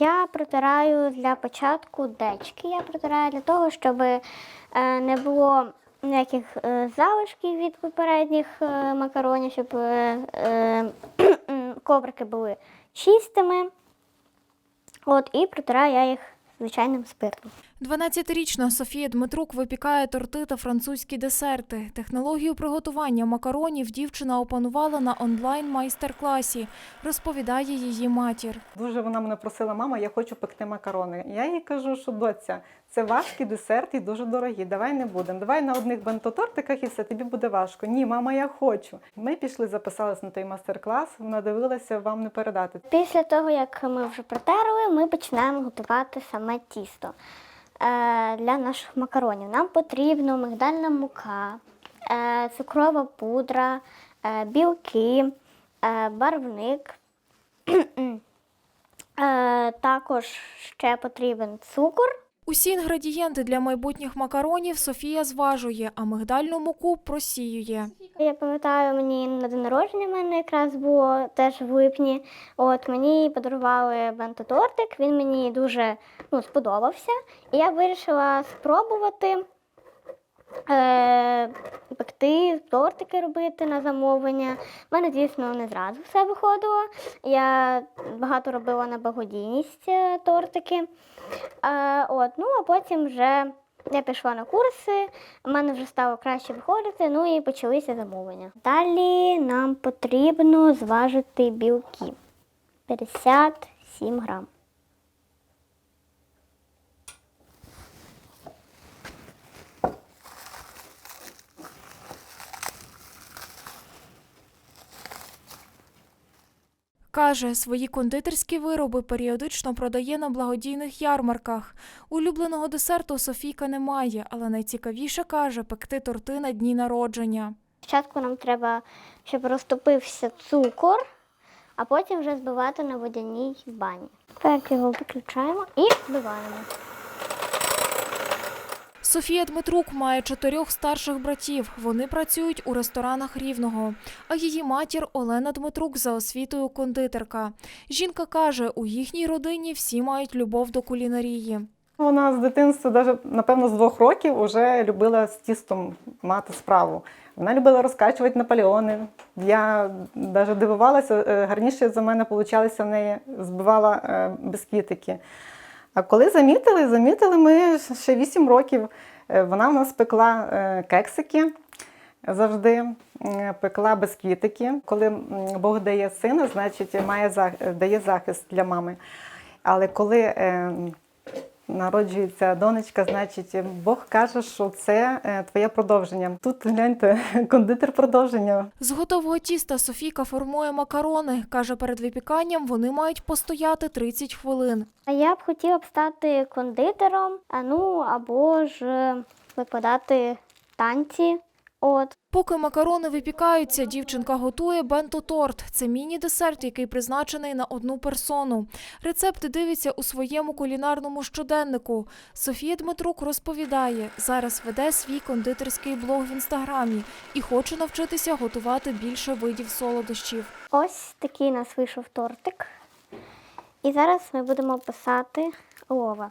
Я протираю для початку дечки. Я протираю для того, щоб е, не було ніяких е, залишків від попередніх е, макаронів, щоб коврики були чистими. От, і протираю я їх звичайним спиртом. 12-річна Софія Дмитрук випікає торти та французькі десерти. Технологію приготування макаронів дівчина опанувала на онлайн майстер-класі, розповідає її матір. Дуже вона мене просила, мама, я хочу пекти макарони. Я їй кажу, що доця, це важкі десерти і дуже дорогі. Давай не будемо. Давай на одних бентотортиках і все, тобі буде важко. Ні, мама, я хочу. Ми пішли, записалися на той майстер-клас. Вона дивилася, вам не передати. Після того, як ми вже протерли, ми починаємо готувати саме тісто для наших макаронів. Нам потрібна мигдальна мука, е, цукрова пудра, е, білки, е, барвник. Е, також ще потрібен цукор. Усі інгредієнти для майбутніх макаронів Софія зважує, а мигдальну муку просіює. Я пам'ятаю, мені на день народження в мене якраз було теж в липні. От мені подарували бентотортик, він мені дуже ну, сподобався. І я вирішила спробувати пекти, тортики робити на замовлення. У мене, звісно, не зразу все виходило. Я багато робила на благодійність е, тортики. Е, от, ну, а потім вже я пішла на курси, у мене вже стало краще виходити, ну і почалися замовлення. Далі нам потрібно зважити білки 57 грам. Каже, свої кондитерські вироби періодично продає на благодійних ярмарках. Улюбленого десерту Софійка не має, але найцікавіше каже пекти торти на дні народження. Спочатку нам треба, щоб розтопився цукор, а потім вже збивати на водяній бані. Так, його виключаємо і збиваємо. Софія Дмитрук має чотирьох старших братів. Вони працюють у ресторанах Рівного. А її матір Олена Дмитрук за освітою кондитерка. Жінка каже, у їхній родині всі мають любов до кулінарії. Вона з дитинства, даже, напевно, з двох років вже любила з тістом мати справу. Вона любила розкачувати наполеони. Я навіть дивувалася, е, гарніше за мене получалися в неї, збивала е, бісквітики. А коли замітили, замітили ми ще 8 років. Е, Вона в нас пекла е, кексики завжди, пекла бісквітики. Коли Бог дає сина, значить має дає захист для мами. Але коли е, народжується донечка, значить Бог каже, що це е, твоє продовження. Тут гляньте, кондитер продовження. З готового тіста Софійка формує макарони. Каже, перед випіканням вони мають постояти 30 хвилин. А я б хотіла б стати кондитером, а ну або ж випадати викладати танці. От. Поки макарони випікаються, дівчинка готує бенто-торт. Це міні-десерт, який призначений на одну персону. Рецепт дивиться у своєму кулінарному щоденнику. Софія Дмитрук розповідає, зараз веде свій кондитерський блог в інстаграмі і хоче навчитися готувати більше видів солодощів. Ось такий у нас вийшов тортик. І зараз ми будемо писати лова.